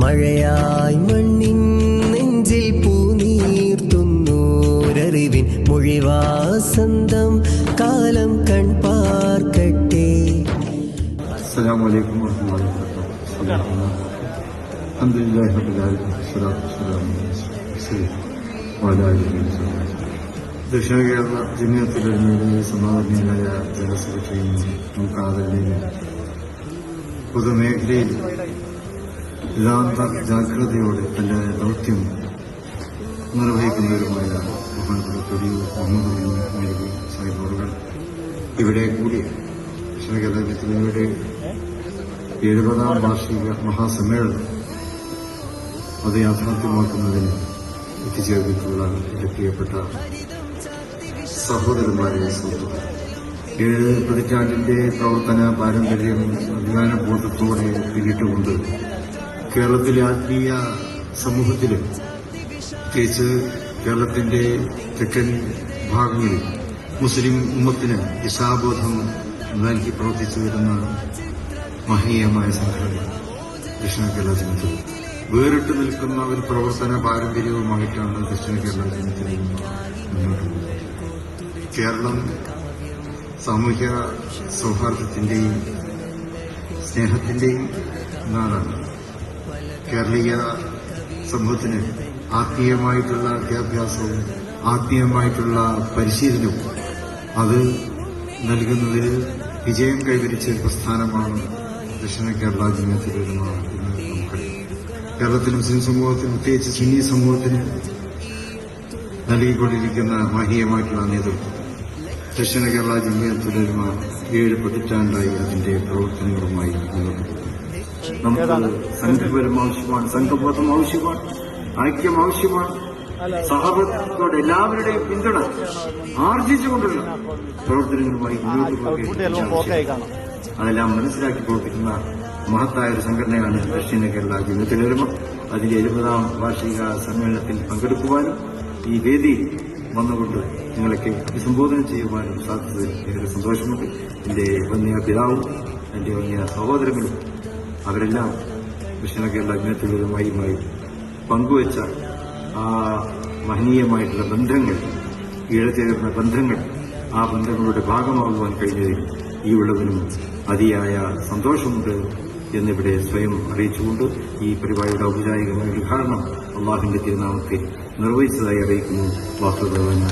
മഴയായി മണ്ണിൻ നെഞ്ചിൽ പൂനീർത്തുന്നോരറിവിൻ മൊഴിവാസന്തം കാലം കൺപാർക്കട്ടെ السلام عليكم ورحمة الله وبركاته الحمد لله رب العالمين والصلاة والسلام على رسول وعلى آله وصحبه ദക്ഷിണ കേരള ജന്യത്തിലൊരുമയുടെ സമാധാനീയമായ ജനസുരക്ഷയും നമുക്ക് ആദരണീയം പൊതുമേഖലയിൽ യഥാർത്ഥ ജാഗ്രതയോടെ തന്റെ ദൗത്യം നിർവഹിക്കുന്നവരുമായ ബഹുമാനപ്പെട്ട തൊടിയൂർ മുഹമ്മദ് മേരി സാഹിബുകൾ ഇവിടെ കൂടി ദക്ഷിണ കേരളത്തിലൂടെ എഴുപതാം വാർഷിക മഹാസമ്മേളനം അത് യാഥാർത്ഥ്യമാക്കുന്നതിന് എത്തിച്ചേർന്നിട്ടുള്ള എന്റെ പ്രിയപ്പെട്ട സഹോദരന്മാരെ സുഹൃത്തുക്കൾ ഏഴ് പതിറ്റാണ്ടിന്റെ പ്രവർത്തന പാരമ്പര്യം അഭിമാനബോധത്തോടെ പിന്നിട്ടുകൊണ്ട് കേരളത്തിലെ ആത്മീയ സമൂഹത്തിൽ പ്രത്യേകിച്ച് കേരളത്തിന്റെ തെക്കൻ ഭാഗങ്ങളിൽ മുസ്ലിം ഉമ്മത്തിന് ദിശാബോധം നൽകി പ്രവർത്തിച്ചു വരുന്ന മഹനീയമായ സംഘടന ദക്ഷിണ കേരള ജനത്തിൽ. വേറിട്ട് നിൽക്കുന്ന ഒരു പ്രവർത്തന പാരമ്പര്യവുമായിട്ടാണ് ദക്ഷിണ കേരള ജനത്തിൽ മുന്നോട്ട് പോകുന്നത്. കേരളം സാമൂഹ്യ സൗഹാർദ്ദത്തിന്റെയും സ്നേഹത്തിന്റെയും നാടാണ്. കേരളീയ സമൂഹത്തിന് ആത്മീയമായിട്ടുള്ള വിദ്യാഭ്യാസവും ആത്മീയമായിട്ടുള്ള പരിശീലനവും അത് നൽകുന്നതിൽ വിജയം കൈവരിച്ച പ്രസ്ഥാനമാണ് ദക്ഷിണ കേരള ജനത്തിലുള്ള കേരളത്തിൽ കേരളത്തിലെ മുസ്ലിം സമൂഹത്തിന് പ്രത്യേകിച്ച് സുന്നി സമൂഹത്തിന് നൽകിക്കൊണ്ടിരിക്കുന്ന മഹീയമായിട്ടുള്ള നേതൃത്വം ദക്ഷിണ കേരള ജമിയത്തുലമ ഏഴ് പതിറ്റാണ്ടായി അതിന്റെ പ്രവർത്തനങ്ങളുമായി മുന്നോട്ട് നമുക്ക് സംഘപരം ആവശ്യമാണ് സംഘബോധം ആവശ്യമാണ് ഐക്യം ആവശ്യമാണ്. സഹബത്തോടെ എല്ലാവരുടെയും പിന്തുണ ആർജിച്ചുകൊണ്ടുള്ള പ്രവർത്തനങ്ങളുമായി മുന്നോട്ട് പോകുകയാണ് അതെല്ലാം മനസ്സിലാക്കി പ്രവർത്തിക്കുന്ന മഹത്തായ ഒരു സംഘടനയാണ് ദക്ഷിണ കേരള ജനത്തിലൊരുമ അതിന്റെ എഴുപതാം വാർഷിക സമ്മേളനത്തിൽ പങ്കെടുക്കുവാനും ഈ വേദി വന്നുകൊണ്ട് നിങ്ങളൊക്കെ അഭിസംബോധന ചെയ്യുവാനും സാധ്യത ഏറെ സന്തോഷമുണ്ട്. എന്റെ വന്യ പിതാവും എന്റെ വന്യ സഹോദരങ്ങളും അവരെല്ലാം ദക്ഷിണ കേരള ജനത്തിലൊരുമയുമായി പങ്കുവച്ച ആ മഹനീയമായിട്ടുള്ള ബന്ധങ്ങൾ ഇഴചേർന്ന ബന്ധങ്ങൾ ആ ബന്ധങ്ങളുടെ ഭാഗമാകുവാൻ കഴിഞ്ഞതിൽ ഈ ഉള്ളവനും അതിയായ സന്തോഷമുണ്ട് എന്നിവിടെ സ്വയം അറിയിച്ചുകൊണ്ട് ഈ പരിപാടിയുടെ ഔപചാരികമായ ഉദ്ഘാടനം അള്ളാഹുവിന്റെ തിരുനാമത്തിൽ നിർവഹിച്ചതായി അറിയിക്കുന്നു. വാസ്തുദേവന്